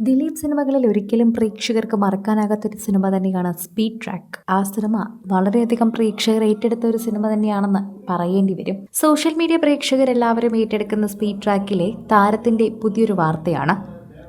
ദിലീപ് സിനിമകളിൽ ഒരിക്കലും പ്രേക്ഷകർക്ക് മറക്കാനാകാത്തൊരു സിനിമ തന്നെയാണ് സ്പീഡ് ട്രാക്ക്. ആ സിനിമ വളരെയധികം പ്രേക്ഷകർ ഏറ്റെടുത്ത ഒരു സിനിമ തന്നെയാണെന്ന് പറയേണ്ടി വരും. സോഷ്യൽ മീഡിയ പ്രേക്ഷകരെല്ലാവരും ഏറ്റെടുക്കുന്ന സ്പീഡ് ട്രാക്കിലെ താരത്തിന്റെ പുതിയൊരു വാർത്തയാണ്.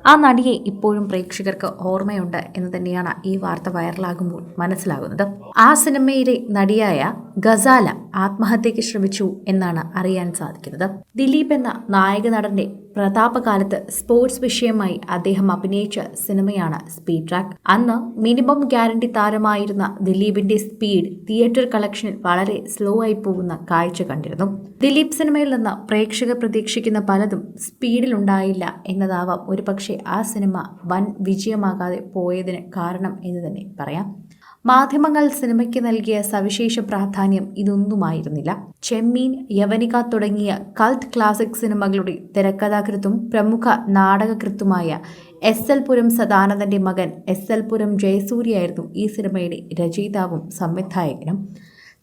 ആ നടിയെ ഇപ്പോഴും പ്രേക്ഷകർക്ക് ഓർമ്മയുണ്ട് എന്ന് തന്നെയാണ് ഈ വാർത്ത വൈറലാകുമ്പോൾ മനസ്സിലാകുന്നത്. ആ സിനിമയിലെ നടിയായ ഗസാല ആത്മഹത്യയ്ക്ക് ശ്രമിച്ചു എന്നാണ് അറിയാൻ സാധിക്കുന്നത്. ദിലീപ് എന്ന നായക നടന്റെ പ്രതാപകാലത്ത് സ്പോർട്സ് വിഷയമായി അദ്ദേഹം അഭിനയിച്ച സിനിമയാണ് സ്പീഡ് ട്രാക്ക്. അന്ന് മിനിമം ഗ്യാരണ്ടി താരമായിരുന്ന ദിലീപിന്റെ സ്പീഡ് തിയേറ്റർ കളക്ഷനിൽ വളരെ സ്ലോ ആയി പോകുന്ന കാഴ്ച കണ്ടിരുന്നു. ദിലീപ് സിനിമയിൽ നിന്ന് പ്രേക്ഷകർ പ്രതീക്ഷിക്കുന്ന പലതും സ്പീഡിൽ ഉണ്ടായില്ല എന്നതാവാം ഒരുപക്ഷെ ആ സിനിമ വൻ വിജയമാകാതെ പോയതിന് കാരണം എന്ന് തന്നെ പറയാം. മാധ്യമങ്ങൾ സിനിമയ്ക്ക് നൽകിയ സവിശേഷ പ്രാധാന്യം ഇതൊന്നുമായിരുന്നില്ല. ചെമ്മീൻ യവനിക തുടങ്ങിയ കൾട്ട് ക്ലാസിക് സിനിമകളുടെ തിരക്കഥാകൃത്തും പ്രമുഖ നാടകകൃത്തുമായ എസ് എൽ പുരം സദാനന്ദന്റെ മകൻ എസ് എൽ പുരം ജയസൂര്യായിരുന്നു ഈ സിനിമയുടെ രചയിതാവും സംവിധായകനും.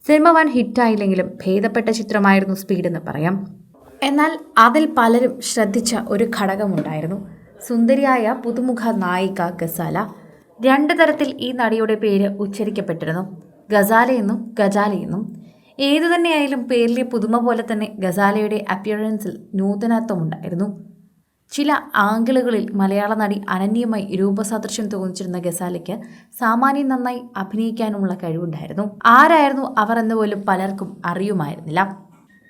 സിനിമ വൻ ഹിറ്റായില്ലെങ്കിലും ഭേദപ്പെട്ട ചിത്രമായിരുന്നു സ്പീഡ് എന്ന് പറയാം. എന്നാൽ അതിൽ പലരും ശ്രദ്ധിച്ച ഒരു ഘടകമുണ്ടായിരുന്നു. സുന്ദരിയായ പുതുമുഖ നായിക ഗസാല. രണ്ട് തരത്തിൽ ഈ നടിയുടെ പേര് ഉച്ചരിക്കപ്പെട്ടിരുന്നു. ഗസാലയെന്നും ഗജാലയെന്നും. ഏതു തന്നെയായാലും പേരിലെ പുതുമ പോലെ തന്നെ ഗസാലയുടെ അപ്പിയറൻസിൽ നൂതനത്വമുണ്ടായിരുന്നു ചില ആംഗിളുകളിൽ മലയാള നടി അനന്യമായി രൂപസാദൃശ്യം തോന്നിച്ചിരുന്ന ഗസാലയ്ക്ക് സാമാന്യം നന്നായി അഭിനയിക്കാനുമുള്ള കഴിവുണ്ടായിരുന്നു. ആരായിരുന്നു അവർ എന്ന് പോലും പലർക്കും അറിയുമായിരുന്നില്ല.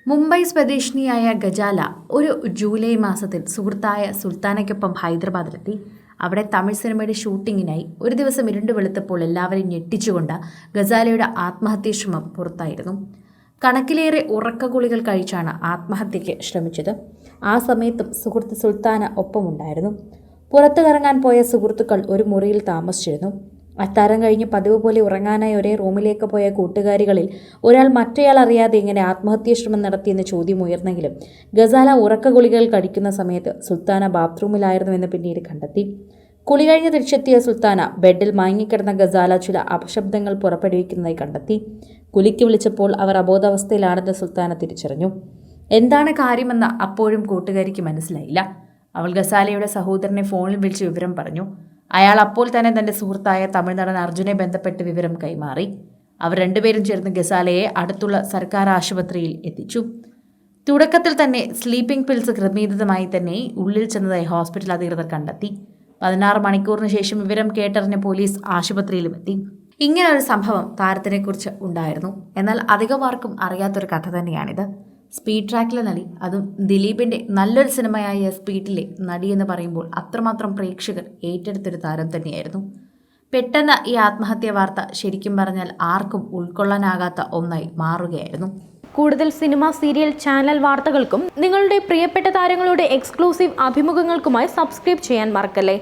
മുംബൈ സ്വദേശിനിയായ ഗജാല ഒരു ജൂലൈ മാസത്തിൽ സുഹൃത്തായ സുൽത്താനയ്ക്കൊപ്പം ഹൈദരാബാദിലെത്തി. അവിടെ തമിഴ് സിനിമയുടെ ഷൂട്ടിങ്ങിനായി ഒരു ദിവസം ഇരുണ്ട് വെളുത്തപ്പോൾ എല്ലാവരെയും ഞെട്ടിച്ചുകൊണ്ട് ഗസാലയുടെ ആത്മഹത്യ ശ്രമം പുറത്തായിരുന്നു. കണക്കിലേറെ ഉറക്കഗുളികൾ കഴിച്ചാണ് ആത്മഹത്യയ്ക്ക് ശ്രമിച്ചത്. ആ സമയത്തും സുഹൃത്ത് സുൽത്താന ഒപ്പമുണ്ടായിരുന്നു. പുറത്തു കറങ്ങാൻ പോയ സുഹൃത്തുക്കൾ ഒരു മുറിയിൽ താമസിച്ചിരുന്നു. അത്താരം കഴിഞ്ഞ് പതിവ് പോലെ ഉറങ്ങാനായി ഒരേ റൂമിലേക്ക് പോയ കൂട്ടുകാരികളിൽ ഒരാൾ മറ്റേയാൾ അറിയാതെ ഇങ്ങനെ ആത്മഹത്യാശ്രമം നടത്തിയെന്ന് ചോദ്യം ഉയർന്നെങ്കിലും ഗസാല ഉറക്ക ഗുളികൾ കഴിക്കുന്ന സമയത്ത് സുൽത്താന ബാത്റൂമിലായിരുന്നുവെന്ന് പിന്നീട് കണ്ടെത്തി. കുളി കഴിഞ്ഞ് തിരിച്ചെത്തിയ സുൽത്താന ബെഡിൽ മയങ്ങിക്കിടന്ന ഗസാല ചില അപശബ്ദങ്ങൾ പുറപ്പെടുവിക്കുന്നതായി കണ്ടെത്തി. കുലിക്ക് വിളിച്ചപ്പോൾ അവർ അബോധാവസ്ഥയിലാണെന്ന് സുൽത്താന തിരിച്ചറിഞ്ഞു. എന്താണ് കാര്യമെന്ന് അപ്പോഴും കൂട്ടുകാരിക്ക് മനസ്സിലായില്ല. അവൾ ഗസാലയുടെ സഹോദരനെ ഫോണിൽ വിളിച്ച് വിവരം പറഞ്ഞു. അയാൾ അപ്പോൾ തന്നെ തന്റെ സുഹൃത്തായ തമിഴ്നടൻ അർജുനെ ബന്ധപ്പെട്ട് വിവരം കൈമാറി. അവർ രണ്ടുപേരും ചേർന്ന് ഗസാലയെ അടുത്തുള്ള സർക്കാർ ആശുപത്രിയിൽ എത്തിച്ചു. തുടക്കത്തിൽ തന്നെ സ്ലീപ്പിംഗ് പിൽസ് ക്രമീകൃതമായി തന്നെ ഉള്ളിൽ ചെന്നതായി ഹോസ്പിറ്റൽ അധികൃതർ കണ്ടെത്തി. പതിനാറ് മണിക്കൂറിന് ശേഷം വിവരം കേട്ടറിഞ്ഞ പോലീസ് ആശുപത്രിയിലും എത്തി. ഇങ്ങനെ ഒരു സംഭവം താരത്തിനെക്കുറിച്ച് ഉണ്ടായിരുന്നു. എന്നാൽ അധികമാർക്കും അറിയാത്തൊരു കഥ തന്നെയാണിത്. സ്പീഡ് ട്രാക്കിലെ നടി അതും ദിലീപിന്റെ നല്ലൊരു സിനിമയായ സ്പീഡിലെ നടി എന്ന് പറയുമ്പോൾ അത്രമാത്രം പ്രേക്ഷകർ ഏറ്റെടുത്തൊരു താരം തന്നെയായിരുന്നു. പെട്ടെന്ന് ഈ ആത്മഹത്യ വാർത്ത ശരിക്കും പറഞ്ഞാൽ ആർക്കും ഉൾക്കൊള്ളാനാകാത്ത ഒന്നായി മാറുകയായിരുന്നു. കൂടുതൽ സിനിമ സീരിയൽ ചാനൽ വാർത്തകൾക്കും നിങ്ങളുടെ പ്രിയപ്പെട്ട താരങ്ങളുടെ എക്സ്ക്ലൂസീവ് അഭിമുഖങ്ങൾക്കുമായി സബ്സ്ക്രൈബ് ചെയ്യാൻ മറക്കല്ലേ?